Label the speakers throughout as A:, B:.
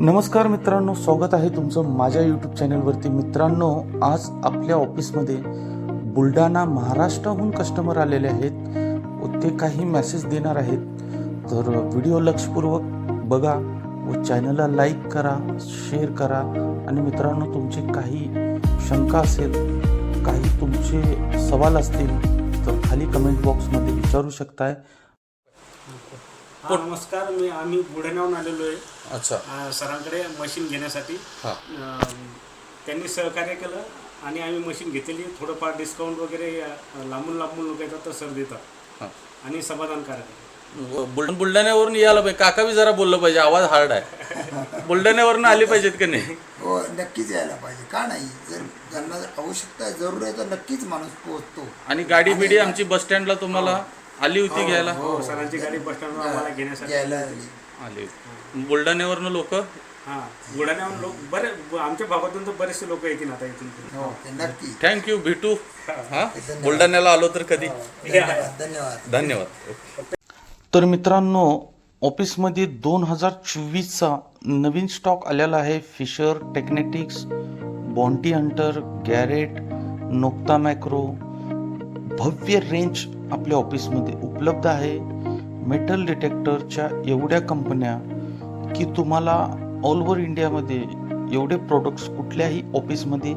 A: नमस्कार मित्रांनो स्वागत आहे तुमचं माझ्या यूट्यूब चॅनलवरती मित्रांनो आज आपल्या ऑफिसमध्ये बुलढाणा महाराष्ट्राहून कस्टमर आलेले आहेत. व ते काही मेसेज देणार आहेत. तर व्हिडिओ लक्षपूर्वक बघा व चॅनलला लाईक करा शेअर करा. आणि मित्रांनो तुमचे काही शंका असेल काही तुमचे सवाल असतील तर खाली कमेंट बॉक्समध्ये विचारू शकताय.
B: हा, नमस्कार मी आम्ही बुलढाण्याहून आलेलो आहे.
A: अच्छा.
B: अ, सरांकडे मशीन घेण्यासाठी.
A: हां.
B: अ, त्यांनी सहकार्य केलं आणि आम्ही मशीन घेतलेली. थोडंफार डिस्काउंट वगैरे अ, लांबून लांबून लोक येतात तर सर देतात.
A: हां.
B: आणि समाधानकारक आहे.
A: बुल- बुलढाण्यावरून यायला पाहिजे. काका बी जरा बोललं पाहिजे. आवाज हार्ड आहे. बुलढाण्यावरून आली पाहिजेत का नाही?
C: हो नक्कीच यायला पाहिजे. का नाही? जर ज्यांना आवश्यकता आहे जरूर आहे तर नक्कीच माणूस पोहोचतो.
A: आणि गाडी बिडी आमची बस स्टँडला तुम्हाला आली होती घ्यायला?
B: हो सरांची गाडी बस स्टँडवर आम्हाला घेण्यासाठी
C: घ्यायला आली.
A: आली होती. बुलढाण्यावरनं लोक?
B: हां बुलढाण्याहून लोक बरे आमच्या भागातून तर बरेचसे लोक येतील आता इथून
C: हो ते नक्की.
A: थँक्यू भेटू हा. बुलढाण्याला आलो तर कधी?
C: धन्यवाद धन्यवाद.
A: धन्यवाद. तर मित्रांनो ऑफिसमध्ये दोन हजार चोवीसचा नवीन स्टॉक आलेला आहे. Fisher Teknetics Bounty Hunter Garrett Nokta Makro भव्य रेंज आपल्या ऑफिसमध्ये उपलब्ध आहे. मेटल डिटेक्टरच्या एवढ्या कंपन्या की तुम्हाला ऑल ओव्हर इंडियामध्ये एवढे प्रोडक्ट्स कुठल्याही ऑफिसमध्ये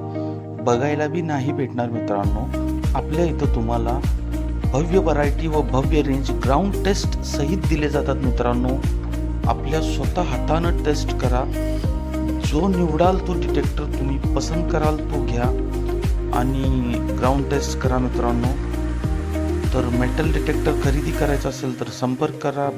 A: बघायला बी नाही भेटणार मित्रांनो. आपल्या इथं तुम्हाला भव्य व्हरायटी व भव्य रेंज ग्राउंड टेस्ट सहित दिले जातात मित्रांनो. आपल्या स्वतः हातानं टेस्ट करा. जो निवडाल तो डिटेक्टर तुम्ही पसंत कराल तो घ्या. आणि ग्राउंड टेस्ट करा मित्रांनो. तर मेटल डिटेक्टर खरेदी करायचं असेल तर संपर्क करा.